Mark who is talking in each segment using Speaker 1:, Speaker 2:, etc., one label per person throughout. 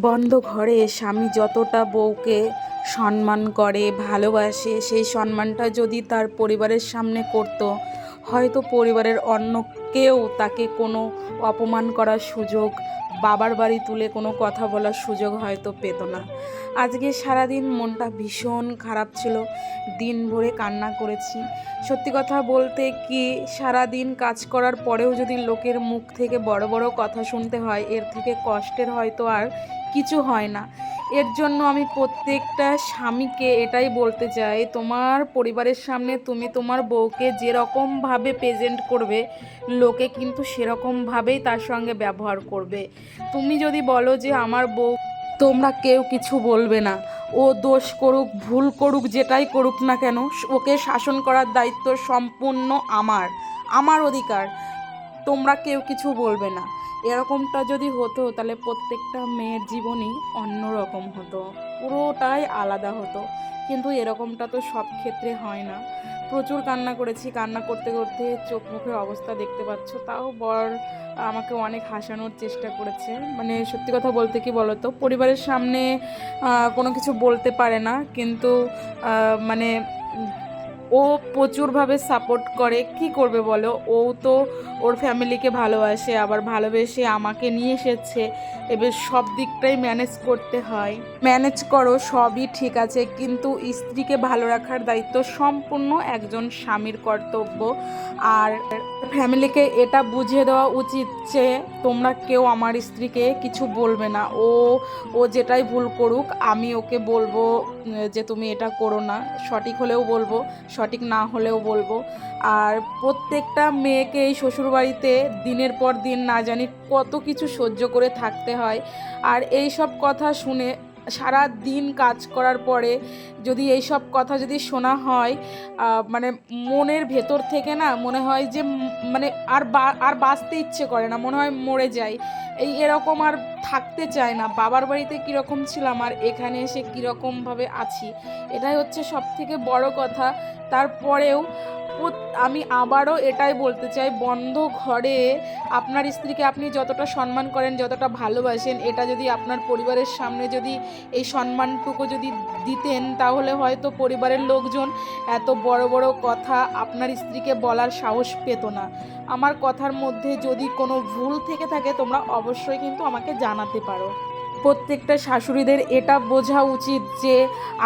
Speaker 1: বন্ধ ঘরে স্বামী যতটা বউকে সম্মান করে, ভালোবাসে, সেই সম্মানটা যদি তার পরিবারের সামনে করত হয়তো পরিবারের অন্য কেউ তাকে কোনো অপমান করার সুযোগ, বাবার বাড়ি তুলে কোনো কথা বলার সুযোগ হয়তো পেত না। আজকে সারাদিন মনটা ভীষণ খারাপ ছিল। দিন ভরে কান্না করেছি। সত্যি কথা বলতে কি, সারাদিন কাজ করার পরেও যদি লোকের মুখ থেকে বড় বড় কথা শুনতে হয়, এর থেকে কষ্টের হয়তো আর কিছু হয় না। এর জন্য আমি প্রত্যেকটা স্বামীকে এটাই বলতে চাই, তোমার পরিবারের সামনে তুমি তোমার বউকে যেরকমভাবে প্রেজেন্ট করবে, লোকে কিন্তু সেরকমভাবেই তার সঙ্গে ব্যবহার করবে। তুমি যদি বলো যে আমার বউ, তোমরা কেউ কিছু বলবে না। ও দোষ করুক, ভুল করুক, যেটাই করুক না কেন, ওকে শাসন করার দায়িত্ব সম্পূর্ণ আমার আমার অধিকার। তোমরা কেউ কিছু বলবে না। এরকমটা যদি হতো, তাহলে প্রত্যেকটা মেয়ের জীবনই অন্যরকম হতো, পুরোটাই আলাদা হতো। কিন্তু এরকমটা তো সব ক্ষেত্রে হয় না। প্রচুর কান্না করেছি, কান্না করতে করতে চোখ মুখের অবস্থা দেখতে পাচ্ছ। তাও বর আমাকে অনেক হাসানোর চেষ্টা করেছে। মানে সত্যি কথা বলতে কি বলতো, পরিবারের সামনে কোনো কিছু বলতে পারে না। কিন্তু মানে ও প্রচুরভাবে সাপোর্ট করে। কি করবে বলো? ও তো ওর ফ্যামিলিকে ভালোবাসে, আবার ভালোবেসে আমাকে নিয়ে এসেছে। এবার সব দিকটাই ম্যানেজ করতে হয়। ম্যানেজ করো, সবই ঠিক আছে, কিন্তু স্ত্রীকে ভালো রাখার দায়িত্ব সম্পূর্ণ একজন স্বামীর কর্তব্য। আর ফ্যামিলিকে এটা বুঝিয়ে দেওয়া উচিত যে তোমরা কেউ আমার স্ত্রীকে কিছু বলবে না। ও ও যেটাই ভুল করুক, আমি ওকে বলব যে তুমি এটা করো না। সঠিক হলেও বলব, সঠিক না হলেও বলব। আর প্রত্যেকটা মেয়েকে এই শ্বশুরবাড়িতে দিনের পর দিন না জানি কত কিছু সহ্য করে থাকতে হয়। আর এই সব কথা শুনে সারা দিন কাজ করার পরে যদি এই সব কথা যদি শোনা হয় মানে মনের ভেতর থেকে না মনে হয় যে মানে আর আর বাঁচতে ইচ্ছে করে না, মনে হয় মরে যাই। এই এরকম আর থাকতে চায় না। বাবার বাড়িতে কীরকম ছিলাম আর এখানে এসে কীরকমভাবে আছি, এটাই হচ্ছে সব থেকে বড় কথা। তারপরেও আমি আবারও এটাই বলতে চাই, বন্ধ ঘরে আপনার স্ত্রীকে আপনি যতটা সম্মান করেন, যতটা ভালোবাসেন, এটা যদি আপনার পরিবারের সামনে যদি এই সম্মানটুকু যদি দিতেন, তাহলে হয়তো পরিবারের লোকজন এত বড় বড় কথা আপনার স্ত্রীকে বলার সাহস পেত না। আমার কথার মধ্যে যদি কোনো ভুল থেকে থাকে, তোমরা অবশ্যই কিন্তু আমাকে জানাতে পারো। প্রত্যেকটা শাশুড়িদের এটা বোঝা উচিত যে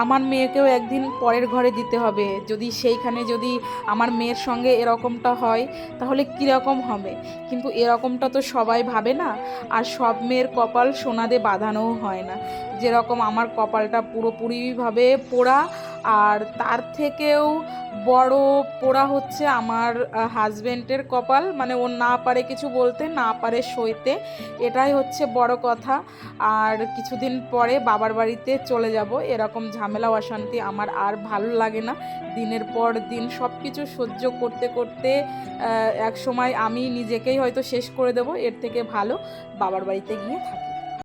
Speaker 1: আমার মেয়েকেও একদিন পরের ঘরে দিতে হবে। যদি সেইখানে যদি আমার মেয়ের সঙ্গে এরকমটা হয়, তাহলে কীরকম হবে? কিন্তু এরকমটা তো সবাই ভাবে না, আর সব মেয়ের কপাল সোনাদে বাঁধানোও হয় না। যেরকম আমার কপালটা পুরোপুরিভাবে পোড়া আর তার থেকেও বড় পোড়া হচ্ছে আমার হাজবেন্ডের কপাল। মানে ও না পারে কিছু বলতে, না পারে সইতে। এটাই হচ্ছে বড় কথা। আর কিছুদিন পরে বাবার বাড়িতে চলে যাব। এরকম ঝামেলা অশান্তি আমার আর ভালো লাগে না। দিনের পর দিন সব কিছু সহ্য করতে করতে এক সময় আমি নিজেকেই হয়তো শেষ করে দেব। এর থেকে ভালো বাবার বাড়িতে গিয়ে থাকি।